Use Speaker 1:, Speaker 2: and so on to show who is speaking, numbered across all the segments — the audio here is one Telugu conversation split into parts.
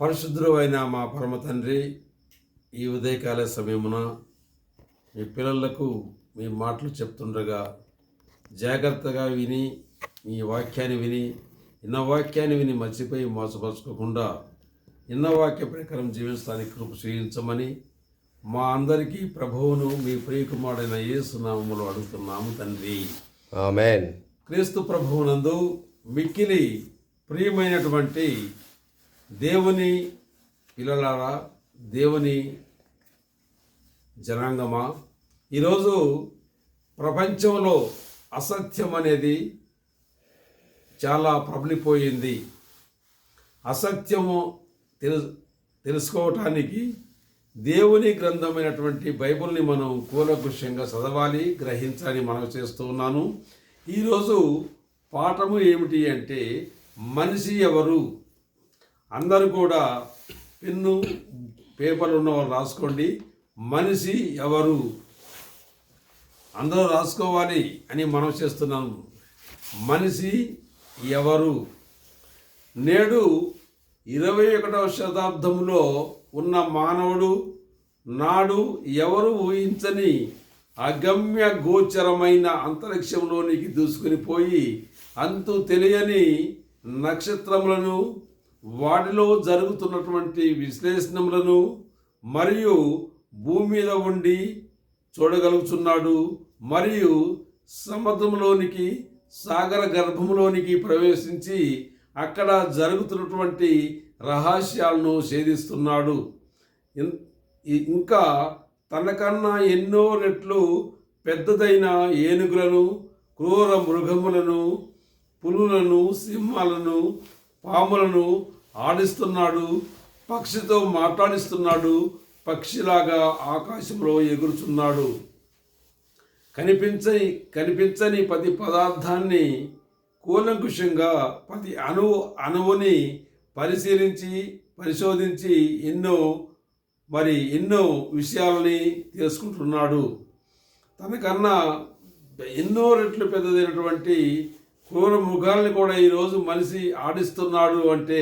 Speaker 1: పరిశుద్ధుడు అయిన మా పరమ తండ్రి ఈ ఉదయకాల సమయమున మీ పిల్లలకు మీ మాటలు చెప్తుండగా జాగ్రత్తగా విని మీ వాక్యాన్ని విని ఇన్న వాక్యాన్ని విని మర్చిపోయి మోసపరచుకోకుండా ఇన్న వాక్య ప్రకారం జీవించడానికి కృప చేయించమని మా అందరికీ ప్రభువును మీ ప్రియకుమారుడైన యేసునామములో అడుగుతున్నాము తండ్రి.
Speaker 2: ఆమెన్.
Speaker 1: క్రీస్తు ప్రభువునందు మిక్కిలి ప్రియమైనటువంటి దేవుని పిల్లలారా దేవుని జనాంగమా ఈరోజు ప్రపంచంలో అసత్యం అనేది చాలా ప్రబలిపోయింది. అసత్యము తెలు తెలుసుకోవటానికి దేవుని గ్రంథమైనటువంటి బైబిల్ని మనం కూలకృష్యంగా చదవాలి గ్రహించాలని మనం చేస్తూ ఉన్నాను. ఈరోజు పాఠము ఏమిటి అంటే మనిషి ఎవరు? అందరూ కూడా పెన్ను పేపర్లు ఉన్న వాళ్ళు రాసుకోండి. మనిషి ఎవరు? అందరూ రాసుకోవాలి అని మనం చేస్తున్నాము మనిషి ఎవరు? నేడు ఇరవై ఒకటవ శతాబ్దంలో ఉన్న మానవుడు నాడు ఎవరు ఊహించని అగమ్య గోచరమైన అంతరిక్షంలోనికి దూసుకుని పోయి అంతు తెలియని నక్షత్రములను వాటిలో జరుగుతున్నటువంటి విశ్లేషణములను మరియు భూమి మీద ఉండి చూడగలుగుతున్నాడు మరియు సముద్రంలోనికి సాగర గర్భంలోనికి ప్రవేశించి అక్కడ జరుగుతున్నటువంటి రహస్యాలను ఛేదిస్తున్నాడు. ఇంకా తనకన్నా ఎన్నో రెట్లు పెద్దదైన ఏనుగులను క్రూర మృగములను పులులను సింహాలను పాములను ఆడిస్తున్నాడు పక్షితో మాట్లాడిస్తున్నాడు పక్షిలాగా ఆకాశంలో ఎగురుచున్నాడు. కనిపించని కనిపించని పది పదార్థాన్ని కూలంకుషంగా ప్రతి అణువు అణువుని పరిశీలించి పరిశోధించి ఎన్నో మరి ఎన్నో విషయాలని తెలుసుకుంటున్నాడు. తనకన్నా ఎన్నో రెట్లు పెద్దదైనటువంటి క్రూర మృగాల్ని కూడా ఈరోజు మనిషి ఆడిస్తున్నాడు అంటే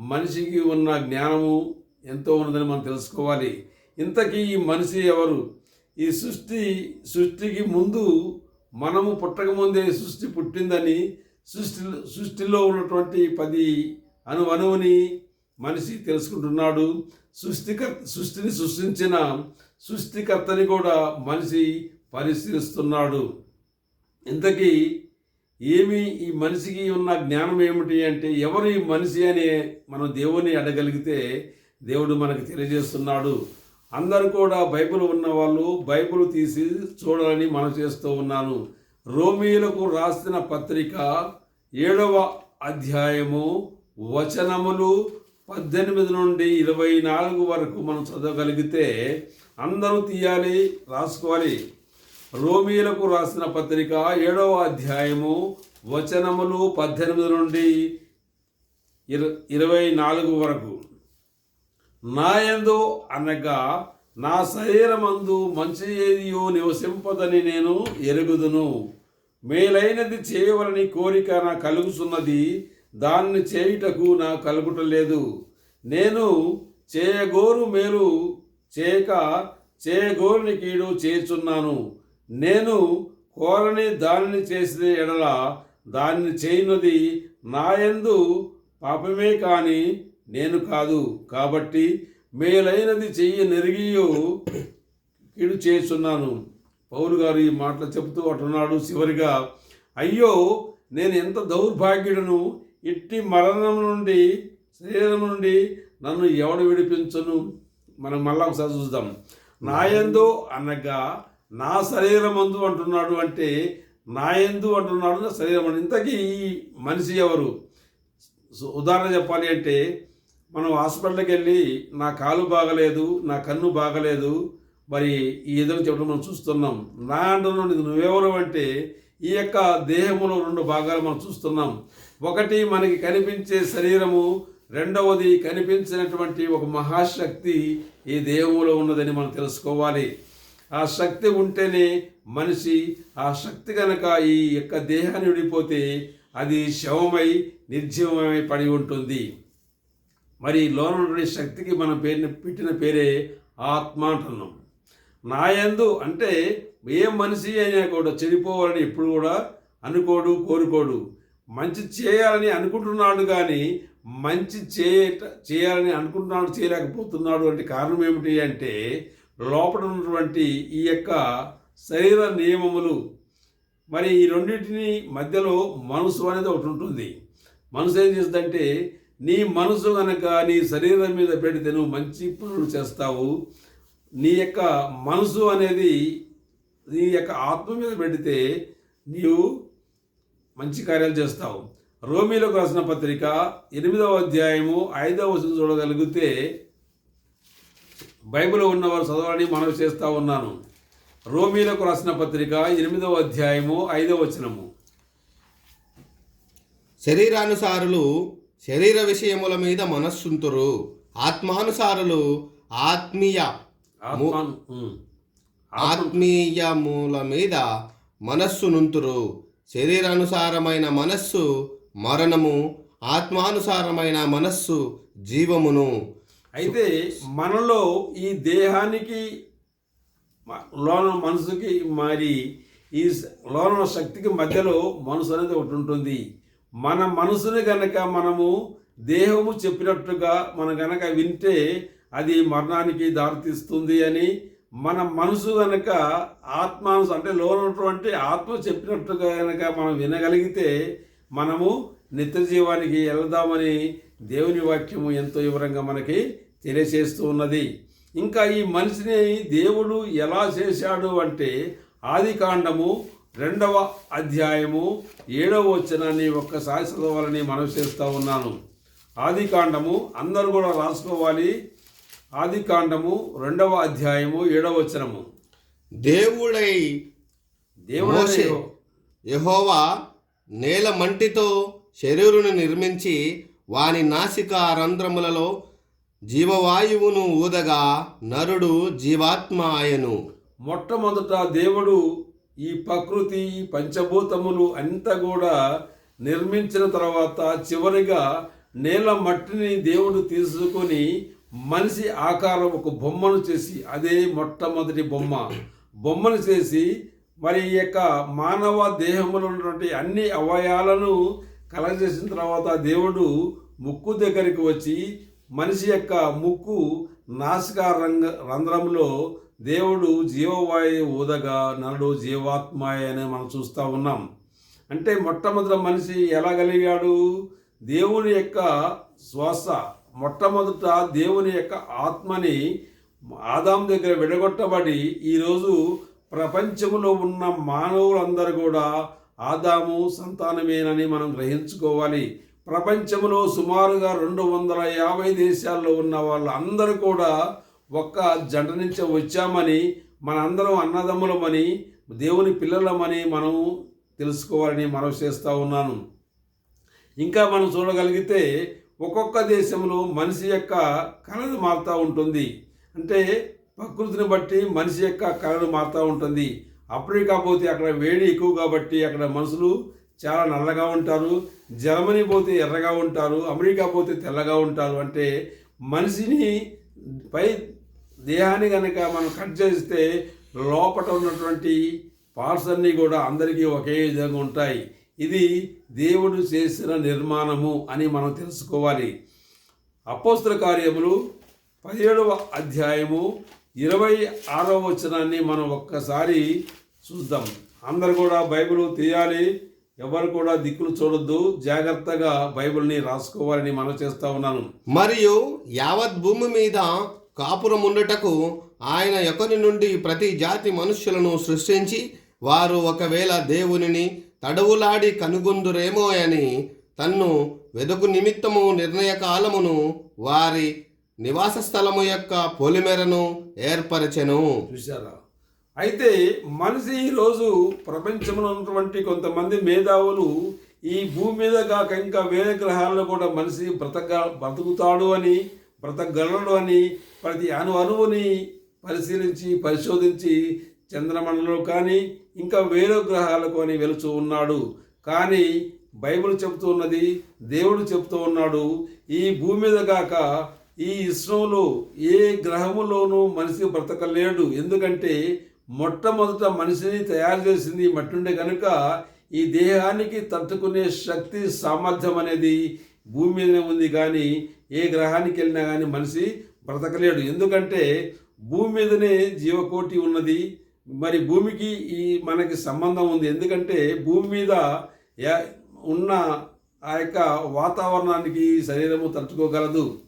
Speaker 1: మనిషికి ఉన్న జ్ఞానము ఎంతో ఉన్నదని మనం తెలుసుకోవాలి. ఇంతకీ ఈ మనిషి ఎవరు? ఈ సృష్టి సృష్టికి ముందు మనము పుట్టకముందే సృష్టి పుట్టిందని సృష్టి సృష్టిలో ఉన్నటువంటి పది అణు అణువుని మనిషి తెలుసుకుంటున్నాడు. సృష్టికర్త సృష్టిని సృష్టించిన సృష్టికర్తని కూడా మనిషి పరిశీలిస్తున్నాడు. ఇంతకీ ఏమి ఈ మనిషికి ఉన్న జ్ఞానం ఏమిటి అంటే ఎవరు ఈ మనిషి అని మనం దేవుని అడగలిగితే దేవుడు మనకు తెలియజేస్తున్నాడు. అందరూ కూడా బైబిల్ ఉన్న వాళ్ళు బైబిల్ తీసి చూడాలని మనం చేస్తూ ఉన్నాను. రోమిలకు రాసిన పత్రిక ఏడవ అధ్యాయము వచనములు పద్దెనిమిది నుండి ఇరవై నాలుగు వరకు మనం చదవగలిగితే అందరూ తీయాలి రాసుకోవాలి. రోమీలకు రాసిన పత్రిక ఏడవ అధ్యాయము వచనములు పద్దెనిమిది నుండి ఇర ఇరవై నాలుగు వరకు. నాయందు అనగా నా శరీరమందు మంచి ఏదియో నివసింపదని నేను ఎరుగుదును. మేలైనది చేయవలని కోరిక నా కలుగుతున్నది దాన్ని చేయుటకు నా కలుగుటలేదు నేను చేయగోరు మేలు చేయక చేయగోరుని కీడు చేర్చున్నాను. నేను కోరని దానిని చేసిన ఎడల దానిని చేయనది నాయందు పాపమే కాని నేను కాదు. కాబట్టి మేలైనది చెయ్యి నెరిగియో కీడు చేస్తున్నాను. పౌరు గారు ఈ మాటలు చెబుతూ అటున్నాడు చివరిగా అయ్యో నేను ఎంత దౌర్భాగ్యుడను. ఇట్టి మరణం నుండి శరీరం నుండి నన్ను ఎవడు విడిపించను? మనం మళ్ళా ఒకసారి చూద్దాం. నాయందు అనగా నా శరీరం అందు అంటున్నాడు అంటే నా ఎందు అంటున్నాడు నా శరీరం ఇంతకీ ఈ మనిషి ఎవరు? ఉదాహరణ చెప్పాలి అంటే మనం హాస్పిటల్కి వెళ్ళి నా కాలు బాగలేదు నా కన్ను బాగలేదు మరి ఈ ఎదురు చెప్పడం మనం చూస్తున్నాం. నా అంటున్నాడు నువ్వెవరు అంటే ఈ యొక్క దేహములో రెండు భాగాలు మనం చూస్తున్నాం. ఒకటి మనకి కనిపించే శరీరము రెండవది కనిపించినటువంటి ఒక మహాశక్తి ఈ దేహములో ఉన్నదని మనం తెలుసుకోవాలి. ఆ శక్తి ఉంటేనే మనిషి ఆ శక్తి కనుక ఈ యొక్క దేహాన్ని విడిపోతే అది శవమై నిర్జీవమై పడి ఉంటుంది. మరి లోన శక్తికి మనం పేరుని పెట్టిన పేరే ఆత్మ అంటున్నాం నాయందు అంటే ఏ మనిషి అయినా కూడా చెడిపోవాలని ఎప్పుడు కూడా అనుకోడు కోరుకోడు. మంచి చేయాలని అనుకుంటున్నాడు కానీ మంచి చేయ చేయాలని అనుకుంటున్నాడు చేయలేకపోతున్నాడు అంటే కారణం ఏమిటి అంటే లోపల ఉన్నటువంటి ఈ యొక్క శరీర నియమములు మరి ఈ రెండింటిని మధ్యలో మనసు అనేది ఒకటి ఉంటుంది. మనసు ఏం చేస్తుందంటే నీ మనసు కనుక నీ శరీరం మీద పెడితే నువ్వు మంచి పనులు చేస్తావు నీ యొక్క మనసు అనేది నీ యొక్క ఆత్మ మీద పెడితే నీవు మంచి కార్యాలు చేస్తావు. రోమిలకు రాసిన పత్రిక ఎనిమిదవ అధ్యాయము ఐదవ వచనం చూడగలిగితే బైబిల్ ఉన్నవారు చదవాలని మనవి చేస్తా ఉన్నాను. రోమీలకు రాసిన పత్రిక ఎనిమిదవ అధ్యాయము ఐదవ వచనము.
Speaker 2: శరీరానుసారులు శరీర విషయముల మీద మనస్సుంతురు. ఆత్మానుసారులు ఆత్మీయ. ఆత్మీయముల మీద మనస్సు నుంతురు శరీరానుసారమైన మనస్సు మరణము ఆత్మానుసారమైన మనస్సు జీవమును.
Speaker 1: అయితే మనలో ఈ దేహానికి లోన మనసుకి మరి ఈ లోన శక్తికి మధ్యలో మనసు అనేది ఒకటి ఉంటుంది. మన మనసుని గనక మనము దేహము చెప్పినట్టుగా మనం గనక వింటే అది మరణానికి దారితీస్తుంది అని మన మనసు గనక ఆత్మాను అంటే లోనటువంటి ఆత్మ చెప్పినట్టుగా గనక మనం వినగలిగితే మనము నిత్య జీవానికి దేవుని వాక్యము ఎంతో వివరంగా మనకి తెలియచేస్తూ ఉన్నది. ఇంకా ఈ మనిషిని దేవుడు ఎలా చేశాడు అంటే ఆది కాండము రెండవ అధ్యాయము ఏడవ వచనాన్ని ఒక్కసారి చదవాలని మనవి చేస్తూ ఉన్నాను. ఆది కాండము అందరూ కూడా రాసుకోవాలి. ఆది కాండము రెండవ అధ్యాయము ఏడవ వచనము.
Speaker 2: దేవుడై
Speaker 1: దేవుడు
Speaker 2: యెహోవా నేల మంటితో శరీరుని నిర్మించి వాని నాసిక రంధ్రములలో జీవవాయువును ఊదగా నరుడు జీవాత్మ ఆయను
Speaker 1: మొట్టమొదట దేవుడు ఈ ప్రకృతి ఈ పంచభూతములు అంతా కూడా నిర్మించిన తర్వాత చివరిగా నేల మట్టిని దేవుడు తీసుకొని మనిషి ఆకారం ఒక బొమ్మను చేసి అదే మొట్టమొదటి బొమ్మ. బొమ్మను చేసి మరి యొక్క మానవ దేహంలో ఉన్నటువంటి అన్ని అవయాలను కలగజేసిన తర్వాత దేవుడు ముక్కు దగ్గరికి వచ్చి మనిషి యొక్క ముక్కు నాసిక రంగ రంధ్రంలో దేవుడు జీవవాయు ఊదగా నరుడు జీవాత్మాయ అని మనం చూస్తూ ఉన్నాం. అంటే మొట్టమొదటి మనిషి ఎలా కలిగాడు? దేవుని యొక్క శ్వాస. మొట్టమొదట దేవుని యొక్క ఆత్మని ఆదాం దగ్గర విడగొట్టబడి ఈరోజు ప్రపంచంలో ఉన్న మానవులందరూ కూడా ఆదాము సంతానమేనని మనం గ్రహించుకోవాలి. ప్రపంచంలో సుమారుగా రెండు వందల యాభై దేశాల్లో ఉన్న వాళ్ళు అందరూ కూడా ఒక్క జంట నుంచి వచ్చామని మనందరం అన్నదమ్ములమని దేవుని పిల్లలమని మనం తెలుసుకోవాలని మనవి చేస్తూ ఉన్నాను. ఇంకా మనం చూడగలిగితే ఒక్కొక్క దేశంలో మనిషి యొక్క కళలు మారుతూ ఉంటుంది. అంటే ప్రకృతిని బట్టి మనిషి యొక్క కళలు మారుతూ ఉంటుంది. అప్పుడే కాకపోతే అక్కడ వేడి ఎక్కువ కాబట్టి అక్కడ మనుషులు చాలా నల్లగా ఉంటారు. జర్మనీ పోతే ఎర్రగా ఉంటారు. అమెరికా పోతే తెల్లగా ఉంటారు. అంటే మనిషిని పై దేహాన్ని కనుక మనం కట్ చేస్తే లోపల ఉన్నటువంటి పార్ట్స్ అన్నీ కూడా అందరికీ ఒకే విధంగా ఉంటాయి. ఇది దేవుడు చేసిన నిర్మాణము అని మనం తెలుసుకోవాలి. అపోస్తుల కార్యములు పదిహేడవ అధ్యాయము ఇరవై ఆరవ వచనాన్ని మనం ఒక్కసారి చూద్దాం. అందరు కూడా బైబిల్ తీయాలి. ఎవరు కూడా దిక్కులు చూడొద్దు. జాగ్రత్తగా బైబిల్ని రాసుకోవాలని మనం చేస్తా ఉన్నాను.
Speaker 2: మరియు యావత్ భూమి మీద కాపురముండుటకు ఆయన ఒకరి నుండి ప్రతి జాతి మనుష్యులను సృష్టించి వారు ఒకవేళ దేవునిని తడవులాడి కనుగొందురేమో అని తన్ను వెదుకు నిమిత్తము నిర్ణయ కాలమును వారి నివాస స్థలము యొక్క పొలిమెరను ఏర్పరచెను.
Speaker 1: చూసారా అయితే మనిషి ఈరోజు ప్రపంచంలో ఉన్నటువంటి కొంతమంది మేధావులు ఈ భూమి మీద కాక ఇంకా వేరే గ్రహాల్లో కూడా మనిషి బ్రతక బ్రతుకుతాడు అని బ్రతకగలడు అని ప్రతి అణు అణువుని పరిశీలించి పరిశోధించి చంద్రమండలంలో కానీ ఇంకా వేరే గ్రహాలకు అని వెలుచు ఉన్నాడు. కానీ బైబిల్ చెబుతూ ఉన్నది దేవుడు చెబుతూ ఉన్నాడు ఈ భూమి మీద కాక ఈ ఇస్రోలో ఏ గ్రహములోనూ మనిషి బ్రతకలేడు. ఎందుకంటే మొట్టమొదట మనిషిని తయారు చేసింది మట్టుండే కనుక ఈ దేహానికి తట్టుకునే శక్తి సామర్థ్యం అనేది భూమి మీదనే ఉంది కానీ ఏ గ్రహానికి వెళ్ళినా కానీ మనిషి బ్రతకలేడు. ఎందుకంటే భూమి మీదనే జీవకోటి ఉన్నది. మరి భూమికి ఈ మనకి సంబంధం ఉంది. ఎందుకంటే భూమి మీద యా- ఉన్న ఆ యొక్క వాతావరణానికి శరీరము తట్టుకోగలదు.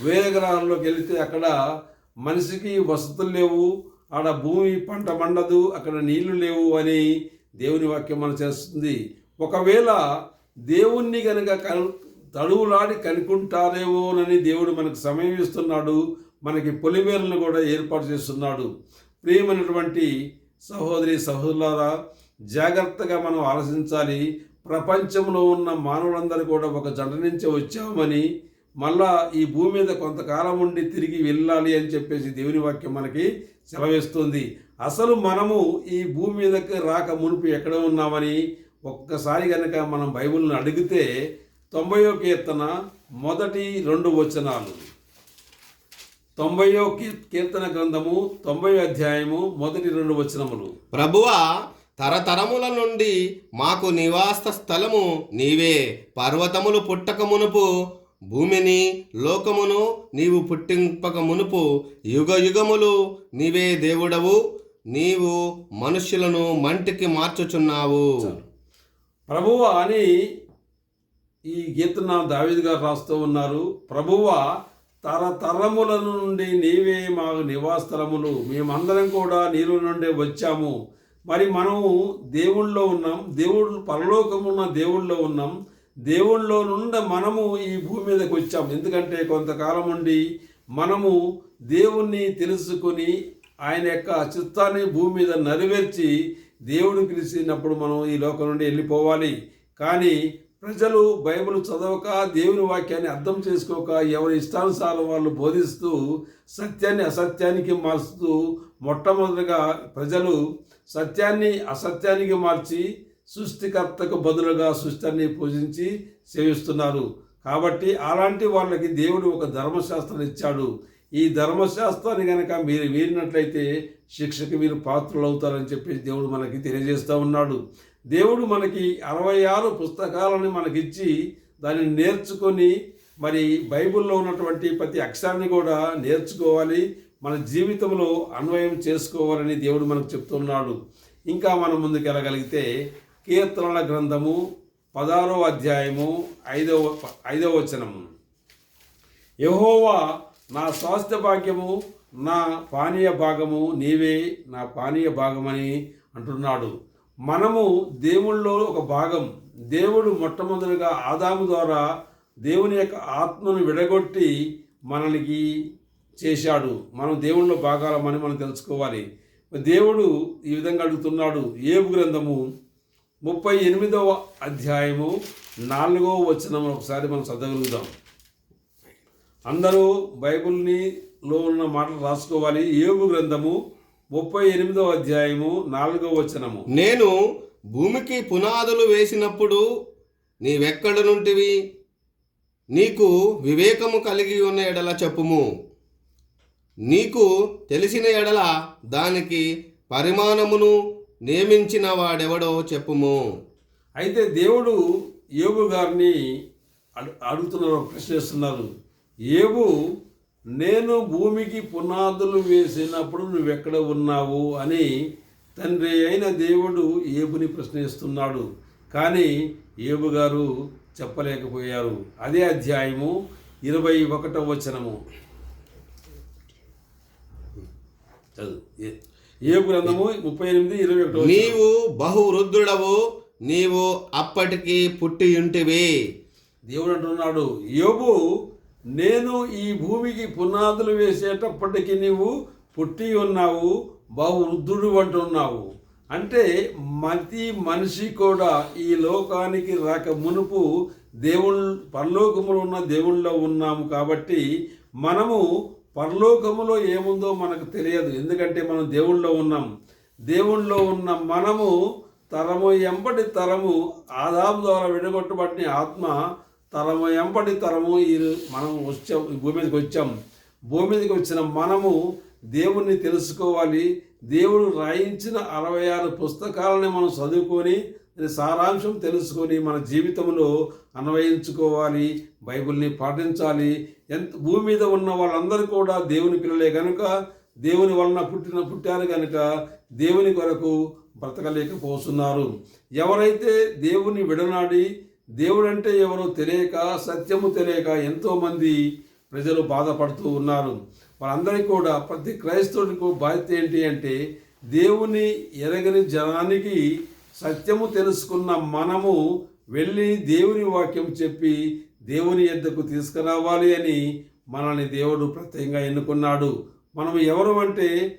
Speaker 1: వేరే గ్రహాల్లోకి వెళితే అక్కడ మనిషికి వసతులు లేవు. ఆడ భూమి పంట పండదు అక్కడ నీళ్ళు లేవు అని దేవుని వాక్యం మనం చేస్తుంది. ఒకవేళ దేవుణ్ణి కనుక కను తడువులాడి కనుక్కుంటారేమోనని దేవుడు మనకు సమయం ఇస్తున్నాడు మనకి పొలిమేరలను కూడా ఏర్పాటు చేస్తున్నాడు. ప్రియమైనటువంటి సహోదరి సహోదరులారా జాగ్రత్తగా మనం ఆలోచించాలి. ప్రపంచంలో ఉన్న మానవులందరూ కూడా ఒక జంట నుంచి వచ్చామని మళ్ళా ఈ భూమి మీద కొంతకాలం ఉండి తిరిగి వెళ్ళాలి అని చెప్పేసి దేవుని వాక్యం మనకి సెలవిస్తుంది. అసలు మనము ఈ భూమి మీదకి రాక మునుపు ఎక్కడ ఉన్నామని ఒక్కసారి కనుక మనం బైబిల్ని అడిగితే తొంభయో కీర్తన మొదటి రెండు వచనాలు. తొంభయో కీర్తన గ్రంథము తొంభై అధ్యాయము మొదటి రెండు వచనములు.
Speaker 2: ప్రభువా తరతరముల నుండి మాకు నివాస స్థలము నీవే. పర్వతములు పుట్టక మునుపు భూమిని లోకమును నీవు పుట్టింపక మునుపు యుగ యుగములు నీవే దేవుడవు నీవు మనుష్యులను మంటికి మార్చుచున్నావు.
Speaker 1: ప్రభువ అని ఈ గీతన దావీద్ గారు రాస్తూ ఉన్నారు. ప్రభువ తరతరముల నుండి నీవే మా నివాసస్థలములు. మేమందరం కూడా నీరు నుండే వచ్చాము. మరి మనము దేవుళ్ళో ఉన్నాం దేవుడు పరలోకమున్న దేవుళ్ళో ఉన్నాం. దేవుళ్ళో నుండి మనము ఈ భూమి మీదకి వచ్చాము. ఎందుకంటే కొంతకాలం ఉండి మనము దేవుణ్ణి తెలుసుకొని ఆయన యొక్క చిత్తాన్ని భూమి మీద నెరవేర్చి దేవుడు పిలిచినప్పుడు మనం ఈ లోకం నుండి వెళ్ళిపోవాలి. కానీ ప్రజలు బైబిల్ చదవక దేవుని వాక్యాన్ని అర్థం చేసుకోక ఎవరి ఇష్టానుసారం వాళ్ళు బోధిస్తూ సత్యాన్ని అసత్యానికి మార్చుతూ మొట్టమొదటిగా ప్రజలు సత్యాన్ని అసత్యానికి మార్చి సృష్టికర్తకు బదులుగా సృష్టిని పూజించి సేవిస్తున్నారు. కాబట్టి అలాంటి వాళ్ళకి దేవుడు ఒక ధర్మశాస్త్రం ఇచ్చాడు ఈ ధర్మశాస్త్రాన్ని కనుక మీరు వీరినట్లయితే శిక్షకి మీరు పాత్రలు అవుతారని చెప్పి దేవుడు మనకి తెలియజేస్తూ ఉన్నాడు. దేవుడు మనకి అరవై ఆరు పుస్తకాలను మనకిచ్చి దాన్ని నేర్చుకొని మరి బైబిల్లో ఉన్నటువంటి ప్రతి అక్షరాన్ని కూడా నేర్చుకోవాలి. మన జీవితంలో అన్వయం చేసుకోవాలని దేవుడు మనకు చెప్తున్నాడు. ఇంకా మనం ముందుకు వెళ్ళగలిగితే కీర్తనల గ్రంథము పదారో అధ్యాయము ఐదవ ఐదవ వచనము. యహోవా నా స్వాస్థ్య భాగ్యము నా పానీయ భాగము నీవే నా పానీయ భాగమని అంటున్నాడు. మనము దేవుళ్ళలో ఒక భాగం. దేవుడు మొట్టమొదటిగా ఆదాము ద్వారా దేవుని యొక్క ఆత్మను విడగొట్టి మనకి చేశాడు. మనం దేవుళ్ళ భాగాలమని మనం తెలుసుకోవాలి. దేవుడు ఈ విధంగా అడుగుతున్నాడు. ఏబు గ్రంథము ముప్పై ఎనిమిదవ అధ్యాయము నాలుగవ వచనం ఒకసారి మనం చదవగలుగుదాం. అందరూ బైబిల్ని లో ఉన్న మాటలు రాసుకోవాలి. ఏబు గ్రంథము ముప్పై ఎనిమిదవ అధ్యాయము నాలుగవ వచనము.
Speaker 2: నేను భూమికి పునాదులు వేసినప్పుడు నీవెక్కడ నుంటివి? నీకు వివేకము కలిగి ఉన్న ఎడల చెప్పుము. నీకు తెలిసిన ఎడల దానికి పరిమాణమును నియమించిన వాడెవడో చెప్పుము.
Speaker 1: అయితే దేవుడు ఏబు గారిని అడు అడుగుతున్నారు ప్రశ్నిస్తున్నారు ఏబు నేను భూమికి పునాదులు వేసినప్పుడు నువ్వెక్కడ ఉన్నావు అని తండ్రి అయిన దేవుడు ఏబుని ప్రశ్నిస్తున్నాడు కానీ ఏబు గారు చెప్పలేకపోయారు. అదే అధ్యాయము ఇరవై ఒకటవ వచనము. చదువు. ఏ- గ్రంథము? ముప్పై ఎనిమిది ఇరవై ఒకటో
Speaker 2: నీవు బహువృద్ధుడవు నీవు అప్పటికి పుట్టి ఉంటివి.
Speaker 1: దేవుడు అంటున్నాడు యోబు నేను ఈ భూమికి పునాదులు వేసేటప్పటికి నీవు పుట్టి ఉన్నావు బహు వృద్ధుడు అంటున్నావు. అంటే ప్రతి మనిషి కూడా ఈ లోకానికి రాక మునుపు దేవుళ్ళు పరలోకములో ఉన్న దేవుళ్ళలో ఉన్నాము కాబట్టి మనము పరలోకములో ఏముందో మనకు తెలియదు. ఎందుకంటే మనం దేవుళ్ళలో ఉన్నాం. దేవుళ్ళలో ఉన్న మనము తరము ఎంపటి తరము ఆదాము ద్వారా విడగొట్టబడిన ఆత్మ తరము ఎంపటి తరము ఈ మనం వచ్చాం ఈ భూమి మీదకి వచ్చాం. భూమి మీదకి వచ్చిన మనము దేవుణ్ణి తెలుసుకోవాలి. దేవుడు రాయించిన అరవై ఆరు పుస్తకాలని మనం చదువుకొని సారాంశం తెలుసుకొని మన జీవితంలో అన్వయించుకోవాలి బైబిల్ని పాటించాలి. ఎంత భూమి మీద ఉన్న వాళ్ళందరూ కూడా దేవుని పిల్లలే కనుక దేవుని వలన పుట్టిన పుట్టారు కనుక దేవుని కొరకు బ్రతకలేకపోతున్నారు. ఎవరైతే దేవుని విడనాడి దేవుడంటే ఎవరో తెలియక సత్యము తెలియక ఎంతోమంది ప్రజలు బాధపడుతూ ఉన్నారు. వాళ్ళందరికీ కూడా ప్రతి క్రైస్తవుడికి బాధ్యత ఏంటి అంటే దేవుని ఎరగని జనానికి సత్యము తెలుసుకున్న మనము వెళ్ళి దేవుని వాక్యం చెప్పి దేవుని ఎద్దకు తీసుకురావాలి అని మనల్ని దేవుడు ప్రత్యేకంగా ఎన్నుకున్నాడు. మనం ఎవరు అంటే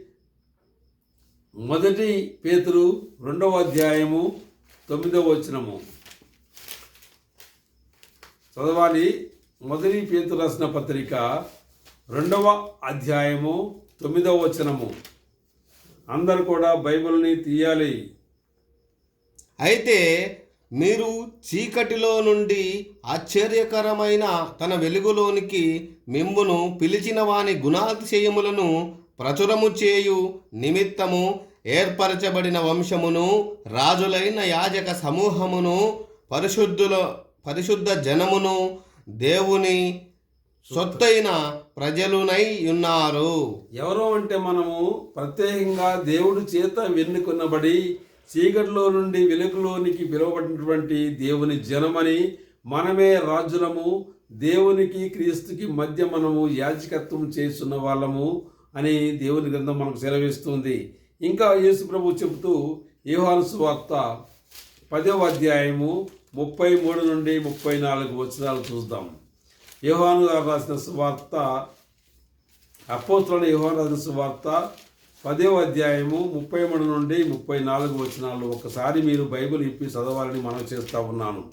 Speaker 1: మొదటి పేతురు రెండవ అధ్యాయము తొమ్మిదవ వచనము. చదవాలి. మొదటి పేతురు రాసిన పత్రిక రెండవ అధ్యాయము తొమ్మిదవ వచనము. అందరు కూడా బైబిల్ని తీయాలి.
Speaker 2: అయితే మీరు చీకటిలో నుండి ఆశ్చర్యకరమైన తన వెలుగులోనికి మిమ్మును పిలిచిన వాని గుణాతిశయములను ప్రచురము చేయు నిమిత్తము ఏర్పరచబడిన వంశమును రాజులైన యాజక సమూహమును పరిశుద్ధుల పరిశుద్ధ జనమును దేవుని సొత్తైన ప్రజలునై ఉన్నారు.
Speaker 1: ఎవరో అంటే మనము ప్రత్యేకంగా దేవుడి చేత వెన్నుకొనబడి చీకటిలో నుండి వెలుగులోనికి పిలువబడినటువంటి దేవుని జనమని మనమే రాజులము దేవునికి క్రీస్తుకి మధ్య మనము యాజకత్వం చేస్తున్న వాళ్ళము అని దేవుని గ్రంథం మనకు సెలవిస్తుంది. ఇంకా యేసు ప్రభు చెబుతూ యోహాను వార్త పదవ అధ్యాయము ముప్పై మూడు నుండి ముప్పై నాలుగు వచనాలు చూద్దాం. యోహాను గారు రాసిన సువార్త అపోత్రుల యోహాను రాసిన సువార్త పదవ అధ్యాయము ముప్పై మూడు నుండి ముప్పై నాలుగు వచనాలు ఒకసారి మీరు బైబిల్ ఇప్పి చదవాలని మనం చేస్తా ఉన్నాను.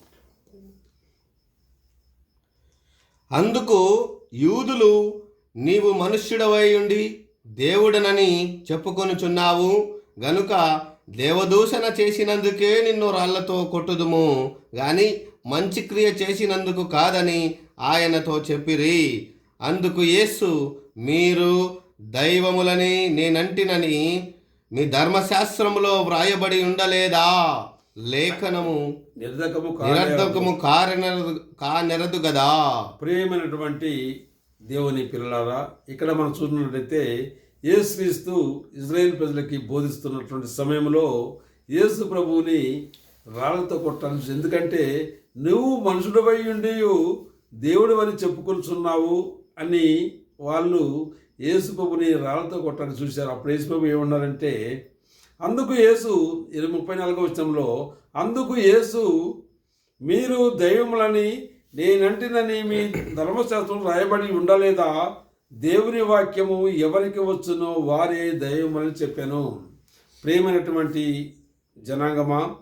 Speaker 2: అందుకు యూదులు నీవు మనుష్యుడవై ఉండి దేవుడనని చెప్పుకొనుచున్నావు. గనుక దేవదూషణ చేసినందుకే నిన్ను రాళ్ళతో కొట్టుదుము. గాని మంచి క్రియ చేసినందుకు కాదని ఆయనతో చెప్పిరి. అందుకు యేసు మీరు దైవములని నేనంటినని మీ ధర్మశాస్త్రములో వ్రాయబడి ఉండలేదా? లేఖనము నిరర్ధకము కారెనరదు కానెరదు గదా?
Speaker 1: ప్రియమైనటువంటి దేవుని పిల్లలారా ఇక్కడ మనం చూసినట్లయితే యేసుక్రీస్తు ఇజ్రాయెల్ ప్రజలకి బోధిస్తున్నటువంటి సమయంలో యేసు ప్రభువుని రాళ్ళతో కొట్టాల్సి ఎందుకంటే నువ్వు మనుషుడవై ఉండి దేవుడు అని చెప్పుకొనుచున్నావు అని వాళ్ళు యేసు రాళ్ళతో కొట్టని చూశారు. అప్పుడు యేసు ఏమన్నారంటే అందుకు యేసు ఇరవై ముప్పై నాలుగో వచ్చంలో అందుకు యేసు మీరు దైవములని నేనంటినని మీ ధర్మశాస్త్రం రాయబడి ఉండలేదా? దేవుని వాక్యము ఎవరికి వచ్చునో వారే దైవమని చెప్పాను. ప్రేమైనటువంటి జనాంగమా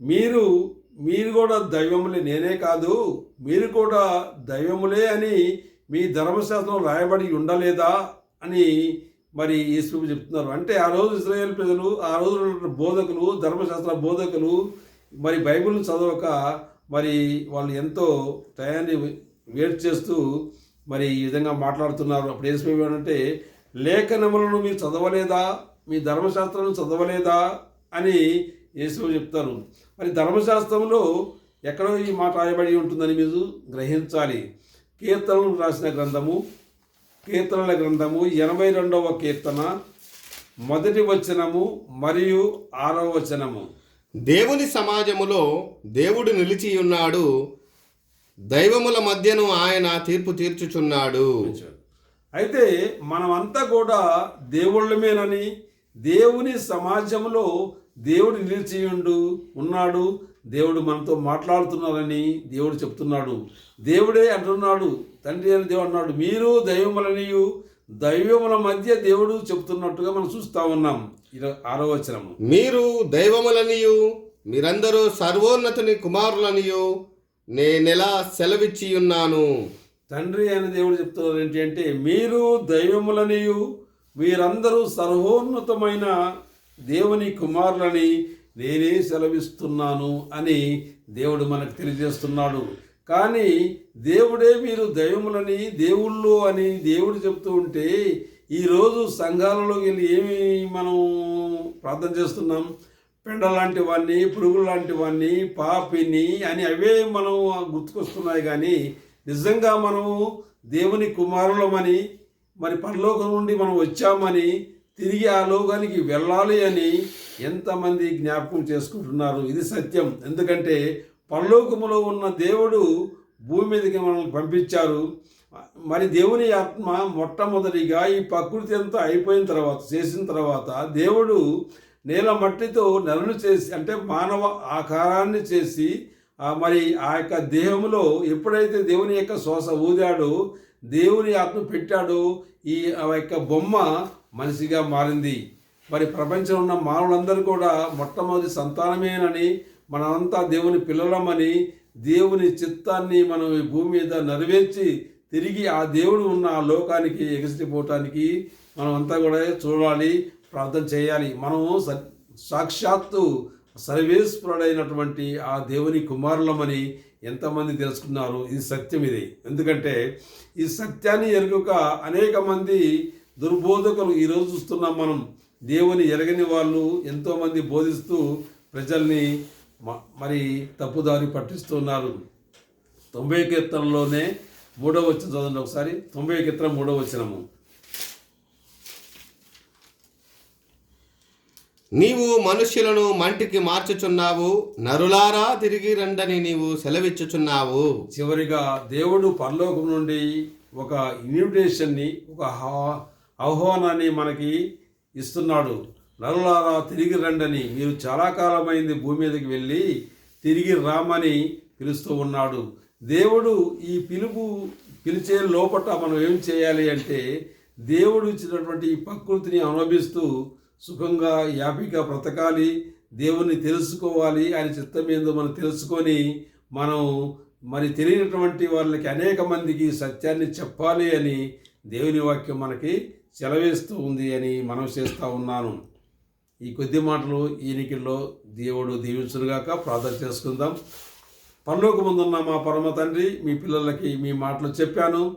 Speaker 1: మీరు మీరు కూడా దైవములే నేనే కాదు మీరు కూడా దైవములే అని మీ ధర్మశాస్త్రం రాయబడి ఉండలేదా అని మరి యేసు చెప్తున్నారు. అంటే ఆ రోజు ఇస్రాయేల్ ప్రజలు ఆ రోజు బోధకులు ధర్మశాస్త్ర బోధకులు మరి బైబిల్ చదవక మరి వాళ్ళు ఎంతో టయాన్ని వేట్ చేస్తూ మరి ఈ విధంగా మాట్లాడుతున్నారు. అప్పుడు యేసు అంటే లేఖనములను మీరు చదవలేదా? మీ ధర్మశాస్త్రం చదవలేదా? అని యేసు చెప్తారు. మరి ధర్మశాస్త్రంలో ఎక్కడో ఈ మాట రాయబడి ఉంటుందని మీరు గ్రహించాలి. కీర్తనలు రాసిన గ్రంథము కీర్తనల గ్రంథము ఎనభై రెండవ కీర్తన మొదటి వచనము మరియు ఆరవ వచనము.
Speaker 2: దేవుని సమాజములో దేవుడు నిలిచి ఉన్నాడు. దైవముల మధ్యను ఆయన తీర్పు తీర్చుచున్నాడు.
Speaker 1: అయితే మనమంతా కూడా దేవుళ్ళమేనని దేవుని సమాజంలో దేవుడు నిలిచియుండు ఉన్నాడు. దేవుడు మనతో మాట్లాడుతున్నారని దేవుడు చెప్తున్నాడు. దేవుడే అంటున్నాడు తండ్రి అని దేవుడు అన్నాడు మీరు దైవములనియు దైవముల మధ్య దేవుడు చెప్తున్నట్టుగా మనం చూస్తా ఉన్నాం. ఆరో వచనము.
Speaker 2: మీరు దైవములనియు మీరందరూ సర్వోన్నతుని కుమారులనియు నేనెలా సెలవిచ్చి ఉన్నాను.
Speaker 1: తండ్రి అయిన దేవుడు చెప్తున్నారు ఏంటి అంటే మీరు దైవములనియు మీరందరూ సర్వోన్నతమైన దేవుని కుమారులని నేనే సెలవిస్తున్నాను అని దేవుడు మనకు తెలియజేస్తున్నాడు. కానీ దేవుడే మీరు దైవములని దేవుళ్ళు అని దేవుడు చెప్తూ ఉంటే ఈరోజు సంఘాలలోకి వెళ్ళి ఏమి మనం ప్రార్థన చేస్తున్నాం? పెండ లాంటి వాడిని పురుగులు లాంటి వాడిని పాపిని అని అవే మనం గుర్తుకొస్తున్నాయి కానీ నిజంగా మనము దేవుని కుమారులమని మరి పరలోకం నుండి మనం వచ్చామని తిరిగి ఆ లోకానికి వెళ్ళాలి అని ఎంతమంది జ్ఞాపకం చేసుకుంటున్నారు? ఇది సత్యం. ఎందుకంటే పరలోకములో ఉన్న దేవుడు భూమి మీదకి మనల్ని పంపించారు. మరి దేవుని ఆత్మ మొట్టమొదటిగా ఈ ప్రకృతి అంతా అయిపోయిన తర్వాత చేసిన తర్వాత దేవుడు నేల మట్టితో నెలను చేసి అంటే మానవ ఆకారాన్ని చేసి మరి ఆ యొక్క దేహంలో ఎప్పుడైతే దేవుని యొక్క శ్వాస ఊదాడో దేవుని ఆత్మ పెట్టాడో ఈ ఆ యొక్క బొమ్మ మనిషిగా మారింది. మరి ప్రపంచంలో ఉన్న మానవులందరూ కూడా మొట్టమొదటి సంతానమేనని మనమంతా దేవుని పిల్లలమని దేవుని చిత్తాన్ని మనం ఈ భూమి మీద నెరవేర్చి తిరిగి ఆ దేవుడు ఉన్న ఆ లోకానికి ఎగసిపోవటానికి మనం అంతా కూడా చూడాలి ప్రార్థన చేయాలి. మనము సాక్షాత్తు సర్వేశ్వరుడైనటువంటి ఆ దేవుని కుమారులమని ఎంతమంది తెలుసుకున్నారు? ఇది సత్యం ఇది. ఎందుకంటే ఈ సత్యాన్ని ఎరుగక అనేక మంది దుర్బోధకులు ఈరోజు చూస్తున్నాం మనం. దేవుని ఎరగని వాళ్ళు ఎంతోమంది బోధిస్తూ ప్రజల్ని మరి తప్పుదారి పట్టిస్తున్నారు. తొంభై కీర్తనలోనే మూడవ వచ్చిన చదవండి ఒకసారి. తొంభై కీర్తన మూడవ వచ్చినము
Speaker 2: నీవు మనుష్యులను మంటికి మార్చుచున్నావు నరులారా తిరిగి రండని నీవు సెలవిచ్చుచున్నావు.
Speaker 1: చివరిగా దేవుడు పరలోకం నుండి ఒక ఇన్విటేషన్ని ఒక ఆహ్వానాన్ని మనకి ఇస్తున్నాడు. నరులారా తిరిగి రండని. మీరు చాలా కాలమైంది భూమి మీదకి వెళ్ళి తిరిగి రామని పిలుస్తూ ఉన్నాడు. దేవుడు ఈ పిలుపు పిలిచే లోపట మనం ఏం చేయాలి అంటే దేవుడు ఇచ్చినటువంటి ఈ ప్రకృతిని అనుభవిస్తూ సుఖంగా యాపిగా బ్రతకాలి. దేవుణ్ణి తెలుసుకోవాలి. ఆయన చిత్తం ఏందో మనం తెలుసుకొని మనం మరి తెలియనటువంటి వాళ్ళకి అనేక మందికి సత్యాన్ని చెప్పాలి అని దేవుని వాక్యం మనకి చెలవేస్తూ ఉంది అని మనం చేస్తూ ఉన్నాను. ఈ కొద్ది మాటలు ఈనికిల్లో దేవుడు దీవించునుగాక ప్రార్థన చేసుకుందాం. పరలోక ముందున్న మా పరమ తండ్రి మీ పిల్లలకి మీ మాటలు చెప్పాను.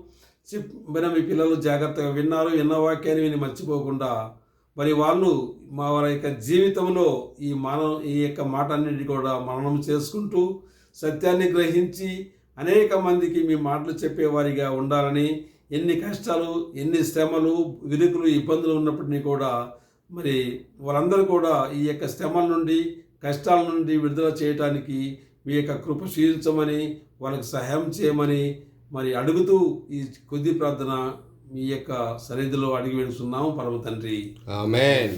Speaker 1: చెప్పిన మీ పిల్లలు జాగ్రత్తగా విన్నారు విన్న వాక్యాన్ని విని మర్చిపోకుండా. మరి వాళ్ళు మా వారి యొక్క జీవితంలో ఈ మానవ ఈ యొక్క మాట అన్నిటి కూడా మననం చేసుకుంటూ సత్యాన్ని గ్రహించి అనేక మందికి మీ మాటలు చెప్పేవారిగా ఉండాలని ఎన్ని కష్టాలు ఎన్ని శ్రమలు విరుకులు ఇబ్బందులు ఉన్నప్పటికీ కూడా మరి వాళ్ళందరూ కూడా ఈ యొక్క శ్రమల నుండి కష్టాల నుండి విడుదల చేయటానికి మీ యొక్క కృప క్షీణించమని వాళ్ళకి సహాయం చేయమని మరి అడుగుతూ ఈ కొద్ది ప్రార్థన మీ యొక్క సన్నిధిలో అడిగి వెళ్తున్నాము పరమ తండ్రి.